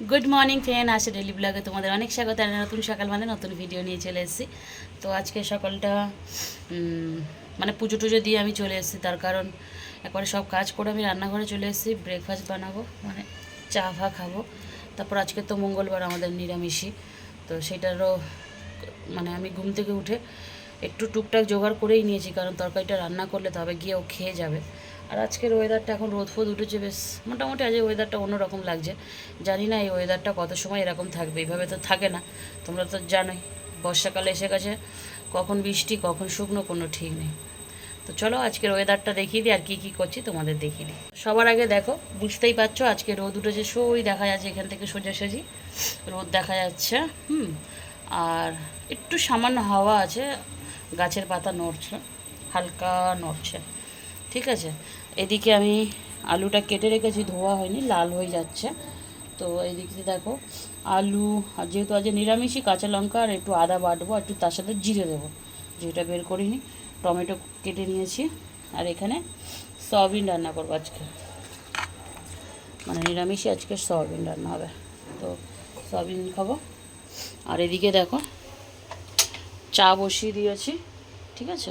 Good morning friend আসে daily ব্লগে তোমাদের অনেক স্বাগত। আর নতুন সকাল মানে নতুন ভিডিও নিয়ে চলে এসেছি। তো আজকে সকালটা মানে পুজো টুজো দিয়ে আমি চলে এসেছি। তার কারণ একবারে সব কাজ করে আমি রান্নাঘরে চলে এসেছি। ব্রেকফাস্ট বানাবো মানে চা ফা খাব। তারপর আজকে তো মঙ্গলবার আমাদের নিরামিষই। তো সেটারও মানে আমি ঘুম থেকে উঠে একটু টুকটাক জোগাড় করেই নিয়েছি। কারণ তরকারিটা রান্না করলে তবে গিয়ে ও খেয়ে যাবে। আর আজকের ওয়েদারটা এখন রোদ ফোদ উঠেছে বেশ। মোটামুটি আজ ওয়েদারটা অন্যরকম লাগছে। জানি না এই ওয়েদারটা কত সময় এরকম থাকবে, এইভাবে তো থাকে না। তোমরা তো জানোই, বর্ষাকালে এসে গেছে, কখন বৃষ্টি, কখন শুকনো, কোনো ঠিক নেই। তো চলো আজকের ওয়েদারটা দেখিয়ে দিই, আর কী কী করছি তোমাদের দেখিয়ে দিই। সবার আগে দেখো, বুঝতেই পারছ, আজকে রোদ উঠেছে সই, দেখা যাচ্ছে এখান থেকে সোজাসুজি। রোদ দেখা যাচ্ছে, হুম, আর একটু সামান্য হাওয়া আছে, গাছের পাতা নড়ছে, হালকা নড়ছে। ঠিক আছে? এদিকে আমি আলুটা কেটে রেখেছি, ধোয়া হয়নি, লাল হয়ে যাচ্ছে। তো এদিকে দেখো, আলু, আর যেহেতু আজ নিরামিষই, কাঁচা লঙ্কা আর একটু আদা বাটবো একটু তার সাথে জিরে দেবো। যেটা বের করিনি, টমেটো কেটে নিয়েছি, আর এখানে সয়াবিন রান্না করব আজকে। মানে নিরামিষই আজকে সয়াবিন রান্না হবে। তো সয়াবিন খাব। আর এদিকে দেখো, চা বসিয়ে দিয়েছি, ঠিক আছে?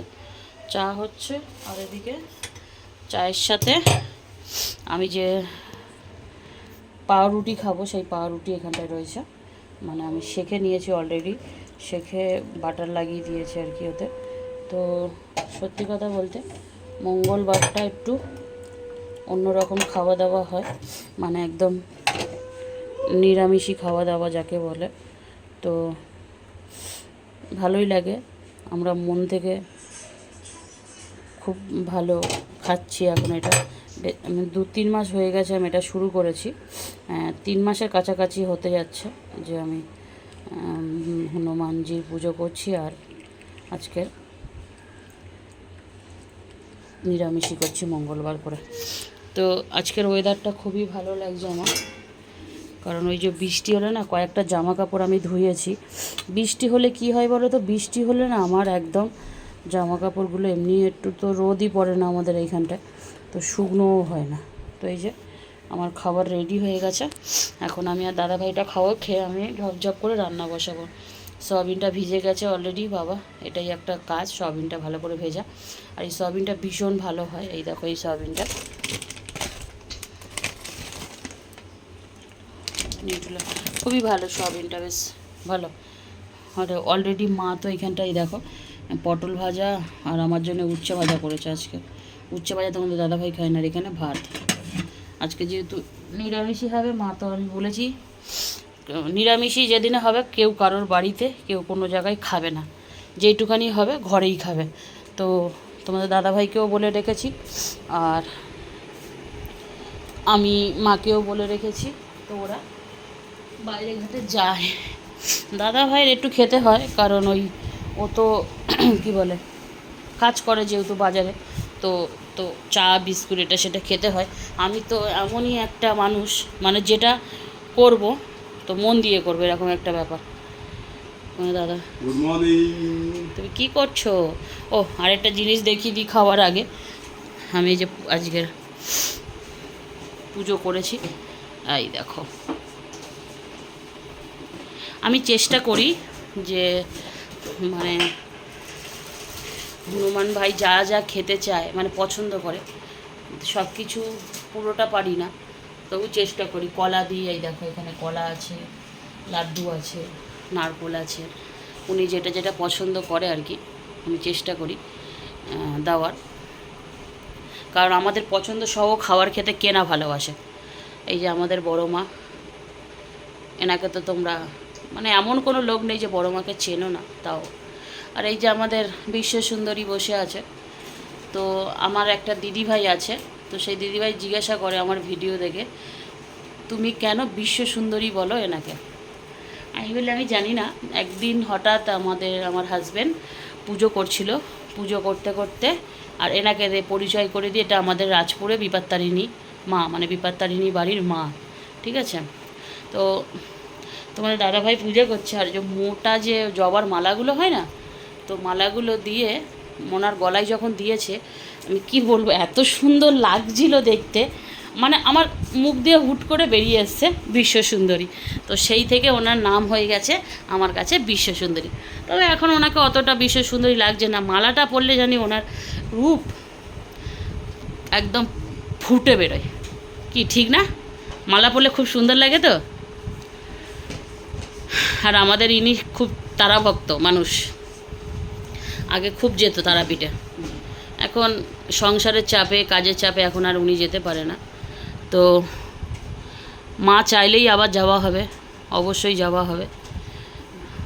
চা হচ্ছে, আর এদিকে চায়ের সাথে। আমি যে পাউরুটি খাব, সেই পাউরুটি এখানটায় রয়েছে। মানে আমি শেখে নিয়েছি অলরেডি শেখে বাটার লাগিয়ে দিয়েছি আর কি ওতে। তো সত্যি কথা বলতে মঙ্গলবারটা একটু অন্যরকম খাওয়া দাওয়া হয়। মানে একদম নিরামিষই খাওয়া দাওয়া যাকে বলে। তো ভালোই লাগে। আমরা মন থেকে খুব ভালো খাচ্ছি এখন এটা। দু তিন মাস হয়ে গেছে আমি এটা শুরু করেছি। তিন মাসের কাছাকাছি হতে যাচ্ছে যে আমি হনুমানজির পুজো করছি আর আজকের নিরামিষই করছি মঙ্গলবার করে। তো আজকের ওয়েদারটা খুবই ভালো লাগছে আমার। কারণ ওই যে বৃষ্টি হলে না কয়েকটা জামা কাপড় আমি ধুয়েছি। বৃষ্টি হলে কি হয় বলো তো বৃষ্টি হলে না আমার একদম জামা কাপড়গুলো এমনি একটু তো রোদই পড়ে না আমাদের এইখানটায়, তো শুকনোও হয় না। তো এই যে আমার খাবার রেডি হয়ে গেছে। এখন আমি আর দাদাভাইটা খাওয়া খেয়ে আমি ঝপঝপ করে রান্না বসাবো। সয়াবিনটা ভিজে গেছে অলরেডি বাবা, এটাই একটা কাজ, সয়াবিনটা ভালো করে ভেজা। আর এই সয়াবিনটা ভীষণ ভালো হয়, এই দেখো এই সয়াবিনটা। খুবই ভালো সয়াবিনটা, বেশ ভালো। আর অলরেডি মা তো এখানটাই দেখো পটল ভাজা আর আমার জন্য উচ্ছে ভাজা করেছে আজকে। উচ্ছে ভাজা তোমাদের দাদাভাই খায় না এখানে ভাত। আজকে যেহেতু নিরামিষই হবে, মা তো আমি বলেছি, নিরামিষই যেদিনে হবে কেউ কারোর বাড়িতে, কেউ কোনো জায়গায় খাবে না। যেইটুখানি হবে ঘরেই খাবে। তো তোমাদের দাদাভাইকেও বলে রেখেছি আর আমি মাকেও বলে রেখেছি। তো ওরা বাইরে ঘাটে যায়। দাদাভাইয়ের একটু খেতে হয়, কারণ ওই ও তো কী বলে কাজ করে যেহেতু বাজারে তো তো চা বিস্কুট এটা সেটা খেতে হয়। আমি তো এমনই একটা মানুষ মানে যেটা করব তো মন দিয়ে করব এরকম একটা ব্যাপার। মানে দাদা গুড মর্নিং তুমি কী করছ? ও আরেকটা জিনিস দেখিয়ে দিই খাওয়ার আগে। আমি যে আজকের পুজো করেছি। এই দেখো। আমি চেষ্টা করি যে মানে হনুমান ভাই যা যা খেতে চায় মানে পছন্দ করে, সব কিছু পুরোটা পারি না। তবু চেষ্টা করি। কলা দিয়ে, এই দেখো এখানে কলা আছে, লাড্ডু আছে, নারকোল আছে। উনি যেটা যেটা পছন্দ করে আর কি, আমি চেষ্টা করি দেওয়ার। কারণ আমাদের পছন্দ সহ খাবার খেতে কেনা ভালোবাসে? এই যে আমাদের বড় মা, এনাকে তো তোমরা মানে এমন কোনো লোক নেই যে বড় মাকে চেনো না, তাও। আর এই যে আমাদের বিশ্ব সুন্দরী বসে আছে, তো আমার একটা দিদিভাই আছে, তো সেই দিদিভাই জিজ্ঞাসা করে আমার ভিডিও দেখে, তুমি কেন বিশ্ব সুন্দরী বলো এনাকে? আমি বলি আমি জানি না। একদিন হঠাৎ আমাদের, আমার হাজবেন্ড পুজো করছিল, পুজো করতে করতে, আর এনাকে পরিচয় করে দিয়ে এটা আমাদের রাজপুরে বিপাত্তারিণী মা মানে বিপাত্তারিণী বাড়ির মা, ঠিক আছে? তো তোমাদের দাদাভাই পুজো করছে, আর যে মোটা যে জবার মালাগুলো হয় না, তো মালাগুলো দিয়ে মোনার গলায় যখন দিয়েছে, আমি কি বলব, এত সুন্দর লাগছিল দেখতে। মানে আমার মুখ দিয়ে হুট করে বেরিয়ে এসছে বিশ্ব সুন্দরী তো সেই থেকে ওনার নাম হয়ে গেছে আমার কাছে বিশ্ব সুন্দরী তবে এখন ওনাকে অতটা বিশ্ব সুন্দরী লাগছে না। মালাটা পরলে জানি ওনার রূপ একদম ফুটে বেরোয়। কি, ঠিক না? মালা পরলে খুব সুন্দর লাগে তো? আর আমাদের ইনি খুব তারাভক্ত মানুষ। আগে খুব যেত তারাপীঠে এখন সংসারের চাপে কাজের চাপে এখন আর উনি যেতে পারে না। তো মা চাইলেই আবার যাওয়া হবে অবশ্যই যাওয়া হবে।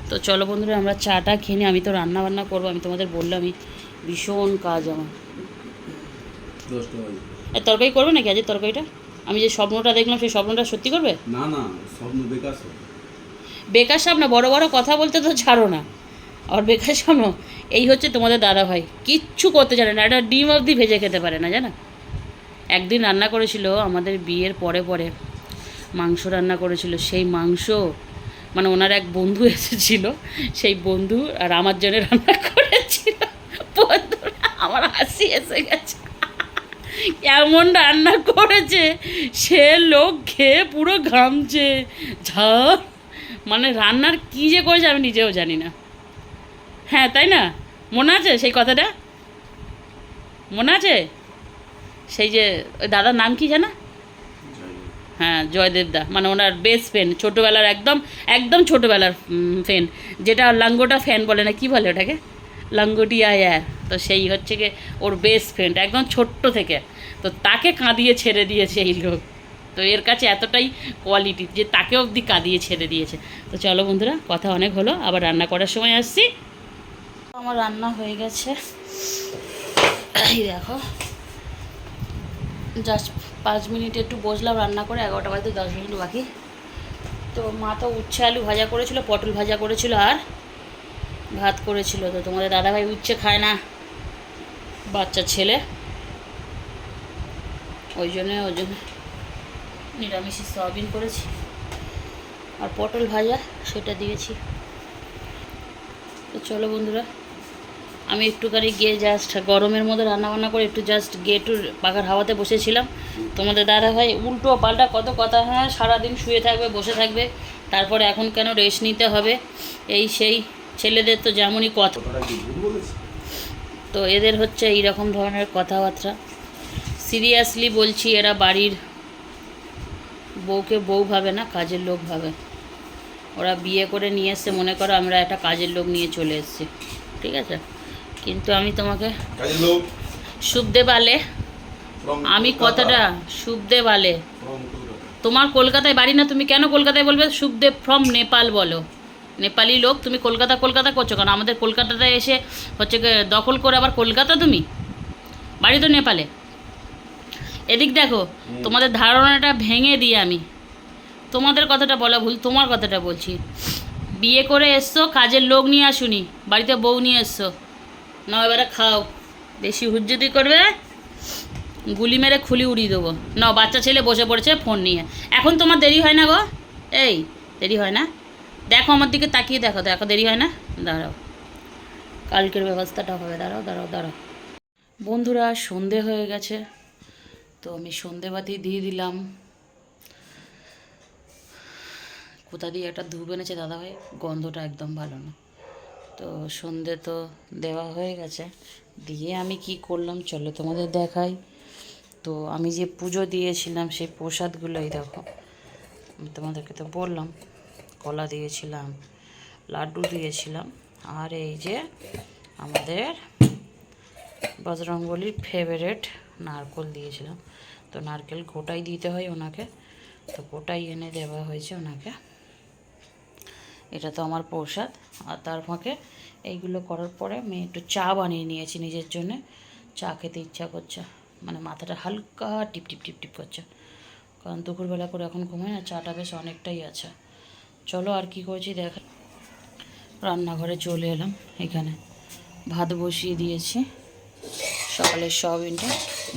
তো চলো বন্ধুরা আমরা চাটা খেয়ে নিই। আমি তো রান্না বান্না করব আমি তোমাদের বললামই ভীষণ কাজ আমার। তরকারি করবে নাকি আজের তরকারিটা? আমি যে স্বপ্নটা দেখলাম সেই স্বপ্নটা সত্যি করবে? না না স্বপ্ন বেকার বেকার সামনে বড় বড় কথা বলতে তো ছাড়ো না। আর বেকার সামনে, এই হচ্ছে তোমাদের দাদা ভাই। কিচ্ছু করতে জানে না, একটা ডিম অবধি ভেজে খেতে পারে না, জানো? একদিন রান্না করেছিল, আমাদের বিয়ের পরে পরে মাংস রান্না করেছিল, সেই মাংস মানে ওনার এক বন্ধু এসেছিল, সেই বন্ধু আর আমার জন্য রান্না করেছিল। আমার হাসি এসে গেছে। এমন রান্না করেছে, সে লোক খেয়ে পুরো ঘামছে। ঝাল। মানে রান্নার কী যে করেছে আমি নিজেও জানি না। হ্যাঁ তাই না? মনে আছে সেই কথাটা? মনে আছে? সেই যে, ওই দাদার নাম কি জানা? হ্যাঁ জয়দেবদা মানে ওনার বেস্ট ফ্রেন্ড ছোটোবেলার একদম একদম ছোটোবেলার ফ্রেন্ড যেটা লাঙ্গোটা ফ্যান বলে না, কি বলে ওটাকে? লাঙ্গোটিয়া ইয়ার তো সেই হচ্ছে গিয়ে ওর বেস্ট ফ্রেন্ড একদম ছোট্ট থেকে। তো তাকে কাঁদিয়ে ছেড়ে দিয়েছে এই লোক। তো এর কাছে এতটাই কোয়ালিটি যে তাকে অবধি কাঁদিয়ে ছেড়ে দিয়েছে। তো চলো বন্ধুরা, কথা অনেক হলো, আবার রান্না করার সময় আসছি। আমার রান্না হয়ে গেছে। এই দেখো। জাস্ট পাঁচ মিনিট একটু বসলাম রান্না করে, এগারোটা বাজতে দশ মিনিট বাকি। তো মা তো উচ্ছে আলু ভাজা করেছিল, পটল ভাজা করেছিল আর ভাত করেছিল। তো তোমাদের দাদাভাই উচ্ছে খায় না, বাচ্চা ছেলে। ওই জন্য ওই জন্য। নিরামিষই সয়াবিন করেছি। আর পটল ভাজা সেটা দিয়েছি। তো চলো বন্ধুরা আমি একটুখানি গিয়ে জাস্ট গরমের মধ্যে রান্না বান্না করে একটু জাস্ট গিয়ে একটু পাখার হাওয়াতে বসেছিলাম। তোমাদের দাদা ভাই উল্টো পাল্টা কত কথা হ্যাঁ সারাদিন শুয়ে থাকবে বসে থাকবে। তারপরে এখন কেন রেস্ট নিতে হবে? এই সেই ছেলেদের তো যেমনই কথা। তো এদের হচ্ছে এই রকম ধরনের কথাবার্তা। সিরিয়াসলি বলছি এরা বাড়ির বউকে বউ ভাবে না কাজের লোক ভাবে। ওরা বিয়ে করে নিয়ে এসছে মনে করো আমরা একটা কাজের লোক নিয়ে চলে এসেছি। ঠিক আছে? কিন্তু আমি তোমাকে শুভদে বালে আমি কথাটা বালে From তোমার কলকাতায় বাড়ি না তুমি কেন কলকাতায় বলবে? শুভদেব ফ্রম নেপাল বলো। নেপালি লোক তুমি কলকাতা কলকাতা করছ কারণ আমাদের কলকাতাতে এসে হচ্ছে দখল করে আবার কলকাতা তুমি? বাড়ি তো নেপালে। এদিক দেখো তোমাদের ধারণাটা ভেঙে দিই আমি। তোমাদের কথাটা বলা ভুল তোমার কথাটা বলছি। বিয়ে করে এসছো কাজের লোক নিয়ে আসুনি বাড়িতে বউ নিয়ে এসছো। না এবারে খাও। বেশি হুজ্জুতি করবে গুলি মেরে খুলি উড়িয়ে দেবো। না বাচ্চা ছেলে বসে পড়েছে ফোন নিয়ে। এখন তোমার দেরি হয় না গো? এই দেরি হয় না? দেখো আমার দিকে তাকিয়ে দেখো দেখো দেরি হয় না? দাঁড়াও। কালকের ব্যবস্থাটা হবে দাঁড়াও দাঁড়াও দাঁড়াও। বন্ধুরা সন্ধে হয়ে গেছে। তো আমি সন্ধেবাতি দিয়ে দিলাম। কোথা দিয়ে একটা ধূপ এনেছে দাদাভাই? গন্ধটা একদম ভালো না। তো সন্ধে তো দেওয়া হয়ে গেছে। দিয়ে আমি কি করলাম চলো তোমাদের দেখাই। তো আমি যে পুজো দিয়েছিলাম সেই প্রসাদগুলোই দেখো। আমি তোমাদেরকে তো বললাম, কলা দিয়েছিলাম, লাড্ডু দিয়েছিলাম, আর এই যে আমাদের বজরঙ্গলির ফেভারেট নারকেল দিয়েছিলাম। তো নারকেল গোটাই দিতে হয় ওনাকে। তো গোটাই এনে দেওয়া হয়েছে ওনাকে। এটা তো আমার প্রসাদ। আর তার ফাঁকে এইগুলো করার পরে আমি একটু চা বানিয়ে নিয়েছি নিজের জন্যে। চা খেতে ইচ্ছা করছে। মানে মাথাটা হালকা টিপ টিপ টিপ টিপ করছে। কারণ দুপুরবেলা করে এখন ঘুমায় না, চাটা বেশ অনেকটাই আছে। চলো আর কি করছি দেখ। রান্নাঘরে চলে এলাম এখানে। ভাত বসিয়ে দিয়েছি। সকালের সয়াবিনটা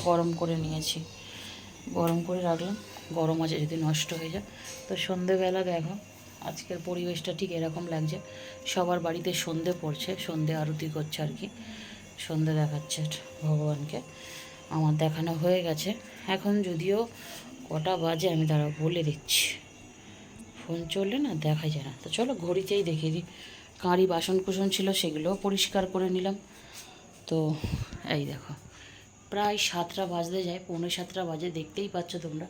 গরম করে নিয়েছি। গরম করে রাখলাম। গরম আছে যদি নষ্ট হয়ে যায়। তো সন্ধেবেলা দেখো, আজকের পরিবেশটা ঠিক এরকম লাগছে। সবার বাড়িতে সন্ধে পড়ছে, সন্ধে আরতি করছে আর কি। সন্ধে দেখাচ্ছে ভগবানকে। আমার দেখানো হয়ে গেছে। এখন যদিও কটা বাজে আমি তারা বলে দিচ্ছি। ফোন চললে না দেখা যায় না। তো চলো ঘড়িতেই দেখিয়ে দিই। কাঁড়ি বাসন কুসন ছিল সেগুলোও পরিষ্কার করে নিলাম। তো এই দেখো। প্রায় সাতটা বাজতে যায়, পৌনে সাতটা বাজে, দেখতেই পাচ্ছ তোমরা।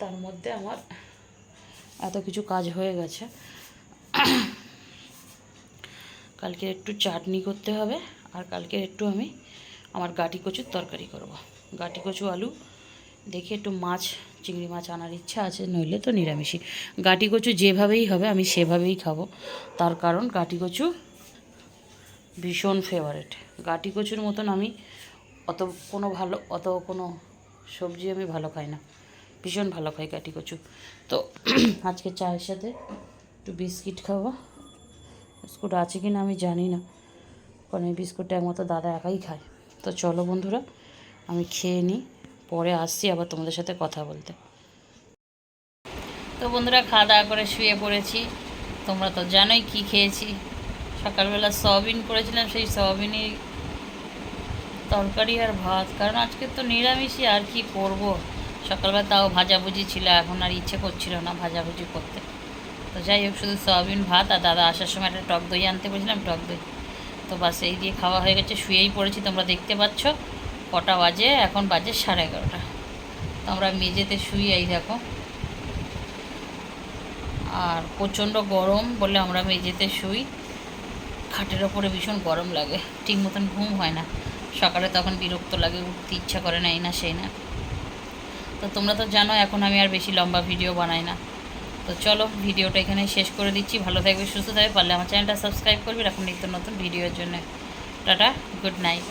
তার মধ্যে আমার এত কিছু কাজ হয়ে গেছে। কালকে একটু চাটনি করতে হবে, আর কালকে একটু আমি আমার গাটি কচুর তরকারি করব। গাটি কচু, আলু, দেখি একটু মাছ, চিংড়ি মাছ আনার ইচ্ছা আছে, নইলে তো নিরামিষই। গাটি কচু যেভাবেই হবে, আমি সেভাবেই খাব। তার কারণ গাটি কচু ভীষণ ফেভারেট গাটি কচুর মতন আমি অত কোনো ভালো, অত কোনো সবজি আমি ভালো খাই না। ভীষণ ভালো খাই গাটি কচু। তো আজকে চায়ের সাথে একটু বিস্কিট খাব। বিস্কুট আছে কি না আমি জানি না। কারণ এই বিস্কুটটা একমাত্র দাদা একাই খায়। তো চলো বন্ধুরা, আমি খেয়ে নিই, পরে আসছি আবার তোমাদের সাথে কথা বলতে। তো বন্ধুরা, খাওয়া দাওয়া করে শুয়ে পড়েছি। তোমরা তো জানোই কি খেয়েছি। সকালবেলা সয়াবিন করেছিলাম, সেই সয়াবিনই তরকারি আর ভাত। কারণ আজকে তো নিরামিষই, আর কি করব? সকালবেলা তাও ভাজাভুজি ছিল, এখন আর ইচ্ছে করছিল না ভাজাভুজি করতে। তো যাই হোক, শুধু সয়াবিন ভাত আর দাদা আসার সময় একটা টক দই আনতে বলেছিলাম, টক দই। তো বাস এই দিয়ে খাওয়া হয়ে গেছে, শুয়েই পড়েছি, তোমরা দেখতে পাচ্ছ। কটা বাজে, এখন বাজে সাড়ে এগারোটা। তো আমরা মেঝেতে শুই এই দেখো। আর প্রচণ্ড গরম বলে আমরা মেঝেতে শুই। খাটের ওপরে ভীষণ গরম লাগে, ঠিক মতন ঘুম হয় না। সকালে তখন বিরক্ত লাগে, উঠতে ইচ্ছা করে না এই না, সেই না। তো তোমরা তো জানো, এখন আমি আর বেশি লম্বা ভিডিও বানাই না। তো চলো, ভিডিওটা এখানে শেষ করে দিচ্ছি। ভালো থাকবে, সুস্থ থাকবে, পারলে আমার চ্যানেলটা সাবস্ক্রাইব করবে। এখন নিত্য নতুন ভিডিওর জন্য। Tata, good night.